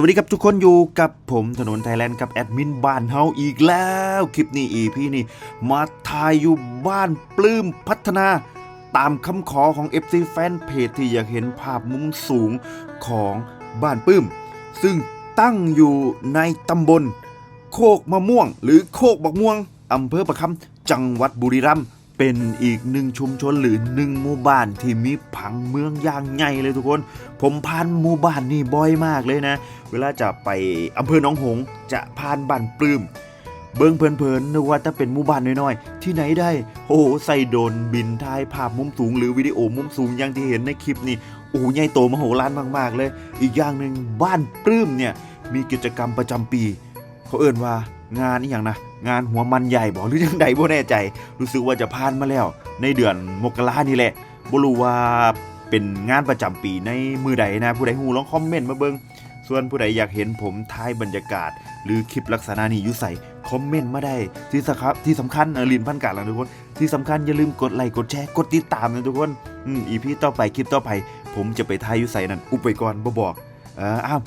วัสดีครับทุกคนอยู่กับผมถนนไทยแลนด์กับแอดมินบ้านเฮาอีกแล้ว คลิปนี้อีพี่นี่ มาถ่ายอยู่บ้านปลื้มพัฒนา ตามคำขอของ FC แฟนเพจที่อยากเห็นภาพมุมสูงของบ้านปลื้ม ซึ่งตั้งอยู่ในตำบล โคกมะม่วง หรือโคกบักม่วงอำเภอประคำจังหวัดบุรีรัมย์ เป็นอีกหนึ่งชุมชนหรือหนึ่งหมู่บ้านที่มีผังเมืองอย่างใหญ่เลยทุกคน ผมผ่านหมู่บ้านนี่บ่อยมากเลยนะ เวลาจะไปอำเภอหนองหงจะผ่านบ้านปลื้มเบิ้งเพลินๆนึกว่าถ้าเป็นหมู่บ้านน้อยๆ ที่ไหนได้ โอ้โหใส่โดรนบินถ่ายภาพมุมสูงหรือวิดีโอมุมสูงอย่างที่เห็นในคลิปนี่โอ้โหใหญ่โตมโหฬารมากๆเลย อีกอย่างหนึ่งบ้านปลื้มเนี่ยมีกิจกรรมประจำปี เขาเอ่นว่า งานนี่อย่างนะงานหัวมันใหญ่บอกหรือยังใดบ่แน่ใจ รู้สึกว่าจะผ่านมาแล้ว ในเดือนมกรานี่แหละบ่รู้ว่าเป็นงานประจำปีในมือใดนะ ผู้ใดฮู้ลองคอมเมนต์มาเบิงส่วนผู้ใดอยากเห็นผมถ่ายบรรยากาศ หรือคลิปลักษณะนี้อยู่ใส่คอมเมนต์มาได้ที่สครับที่สำคัญเออลินพันกาดแล้วทุกคน ที่สำคัญอย่าลืมกดไลค์กดแชร์กดติดตามนะทุกคนอืมอีพีต่อไปคลิปต่อไป ผมจะไปถ่ายอยู่ใส่นั่นอุบไปก่อนบ่บอกเอออ้าว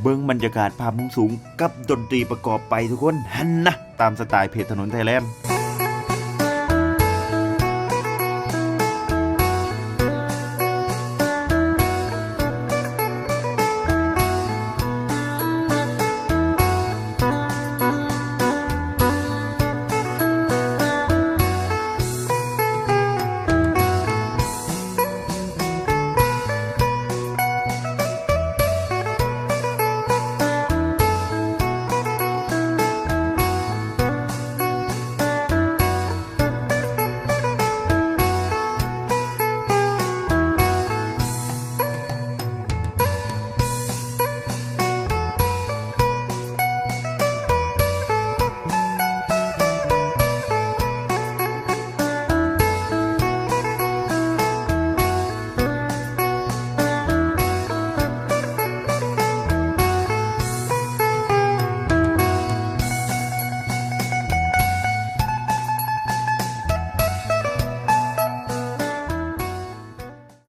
เบิ้งบรรยากาศภาพมุมสูงกับดนตรีประกอบไปทุกคนฮันนะตามสไตล์เพจถนนไทยแลนด์